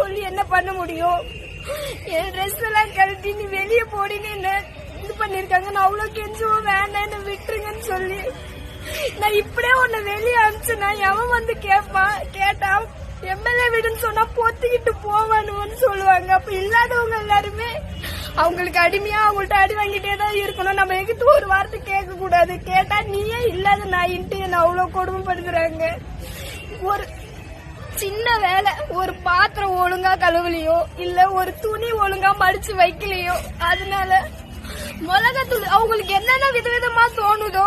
சொல்லி என்ன பண்ண முடியும்? என் ட்ரெஸ் எல்லாம் கழட்டி நீ வெளியே போடின்னு என்ன இது பண்ணிருக்காங்க? நான் அவ்வளவு கெஞ்சுவோம் வேண்டாம் என்ன விட்டுருங்கன்னு சொல்லி. நான் இப்படியே உன்னை வெளியே அனுப்பிச்சேன்னா எவன் வந்து கேட்பான் கேட்டா எம்எல்ஏ வீடுன்னு சொன்னா பொத்திக்கிட்டு போவானுன்னு சொல்லுவாங்க. அப்ப இல்லாதவங்க எல்லாருமே அவங்களுக்கு அடிமையா அவங்கள்ட்ட அடி வாங்கிட்டே தான் இருக்கணும். நம்ம எங்கிட்ட ஒரு வார்த்தை கேட்க கூடாது கேட்டா நீயே இல்லாத நாயின்ட்டு என்ன அவ்வளவு கொடுமைப்படுத்துறாங்க. ஒரு சின்ன வேலை. ஒரு பாத்திரம் ஒழுங்கா கழுவலையோ இல்ல ஒரு துணி ஒழுங்கா மடிச்சு வைக்கலையோ அதனால மிளகாத்தூள் அவங்களுக்கு என்னென்ன விதவிதமா தோணுதோ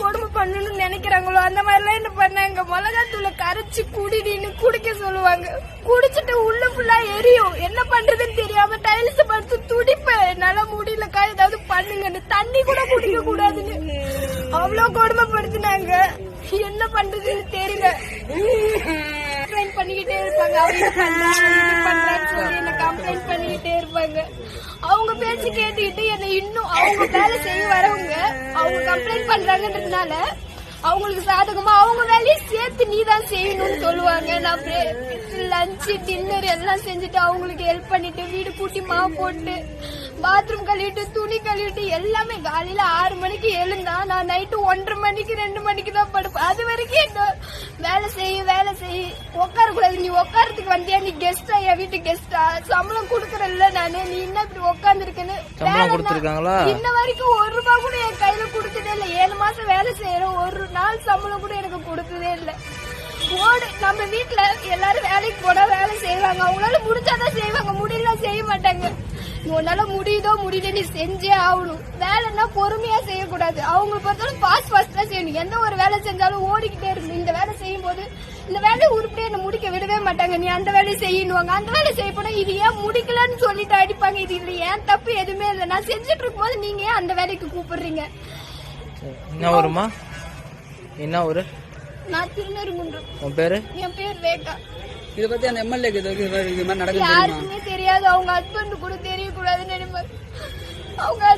கொடுமை பண்ணணும்னு நினைக்கிறாங்களோ அந்த மாதிரிலாம் என்ன பண்ணாங்க? மிளகாத்தூளை கரைச்சு குடிடின்னு குடிக்க சொல்லுவாங்க. குடிச்சிட்டு உள்ள ஃபுல்லா எரியும். என்ன பண்றதுன்னு தெரியாம டைல்ஸ் படுத்து துடிப்பேன். என்னால முடியலக்கா ஏதாவது பண்ணுங்கன்னு. தண்ணி கூட குடிக்க கூடாதுன்னு. அவ்வளவு கொடுமைப்படுத்தினாங்க. என்ன பண்றதுன்னு தெரியல. இருப்பாங்க. இது பண்றான்னு சொல்லி என்ன கம்ப்ளைண்ட் பண்ணிக்கிட்டே இருப்பாங்க. அவங்க பேச்சு கேட்டுக்கிட்டு என்னை இன்னும் அவங்க வேலை செய்ய வரவங்க அவங்க கம்ப்ளைண்ட் பண்றாங்கன்றதுனால அவங்களுக்கு சாதகமா அவங்க வேலையை சேர்த்து நீ தான் செய்யணும்னு சொல்லுவாங்க. நான் லஞ்சு டின்னர் எல்லாம் செஞ்சுட்டு அவங்களுக்கு ஹெல்ப் பண்ணிட்டு வீடு கூட்டி மாவு போட்டு பாத்ரூம் கழுவிட்டு துணி கழுவிட்டு எல்லாமே காலையில ஆறு மணிக்கு எழுந்தா நான் நைட்டு ஒன்றரை மணிக்கு ரெண்டு மணிக்கு தான் படுப்பேன். அது வரைக்கும் வேலை செய்ய வேலை செய்ய உட்கார கூடாது நீ உட்காரத்துக்கு வந்தியா? நீ கெஸ்டா என் வீட்டு கெஸ்டா சம்பளம் குடுக்கறல்ல நானு. நீ என்ன இப்படி உட்காந்துருக்கேன்னு? இன்ன வரைக்கும் ஒரு ரூபாய் கூட என் கையில கொடுத்ததே இல்ல. ஏழு மாசம் வேலை செய்யறோம் ஒரு நாள் சம்பளம் கூட எனக்கு கொடுத்ததே இல்ல. ஓடு நம்ம வீட்ல எல்லாரும் வேலைக்கு போனா வேலை செய்வாங்க. அவங்களால முடிஞ்சாதான் செய்வாங்க. முடியல செய்ய மாட்டாங்க. உன்னால முடியுதோ முடியல நீ செஞ்சே ஆகணும். வேலைன்னா பொறுமையா செய்யக்கூடாது. அவங்க பொறுத்தவரை ஃபாஸ்ட் ஃபாஸ்டா செய்யணும். எந்த ஒரு வேலை செஞ்சாலும் ஓடிக்கிட்டே இருக்கணும். இந்த வேலை செய்யும் போது இந்த வேலையை உருப்படியா என்ன முடிக்க விடவே மாட்டாங்க. நீ அந்த வேலையை செய்யணுவாங்க அந்த வேலை செய்ய போனா இது ஏன் முடிக்கலன்னு சொல்லிட்டு அடிப்பாங்க. இது இல்ல ஏன் தப்பு எதுவுமே இல்லை. நான் செஞ்சுட்டு இருக்கும்போது நீங்க ஏன் அந்த வேலைக்கு கூப்பிடுறீங்க? என்ன ஊருமா என்ன ஊரு? நான் திருநெருங்குன்றம் உன் பேரு? என் பேர் ரேகா. இதை பத்தி அந்த இது வரைக்கும் இது மாதிரி நடக்குது யாருக்குமே தெரியாது. அவங்க ஹஸ்பண்ட் கூட தெரியக்கூடாதுன்னு நினைப்பாங்க அவங்க